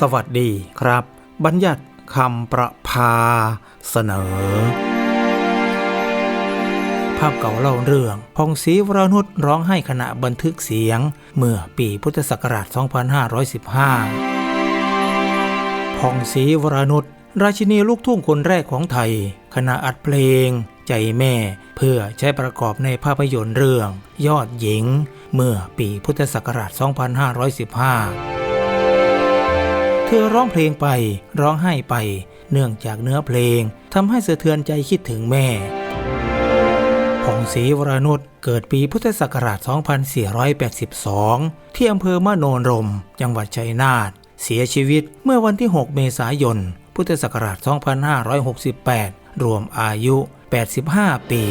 สวัสดีครับ บัญญัติคำประพาเสนอ ภาพเก่าเล่าเรื่อง พงศรีวรนุชร้องให้ขณะบันทึกเสียง เมื่อปีพุทธศักราช 2515 พงศรีวรนุชราชินีลูกทุ่งคนแรกของไทย ขณะอัดเพลง ใจแม่ เพื่อใช้ประกอบในภาพยนตร์เรื่อง ยอดหญิง เมื่อปีพุทธศักราช 2515 เธอร้องเพลงไปร้องไห้ไป เนื่องจากเนื้อเพลงทำให้สะเทือนใจคิดถึงแม่พงศรีวรนุชเกิดปีพุทธศักราช 2482 ที่อำเภอมโนรม จังหวัดชัยนาท เสียชีวิตเมื่อวันที่ 6 เมษายน พุทธศักราช 2568 รวมอายุ 85 ปี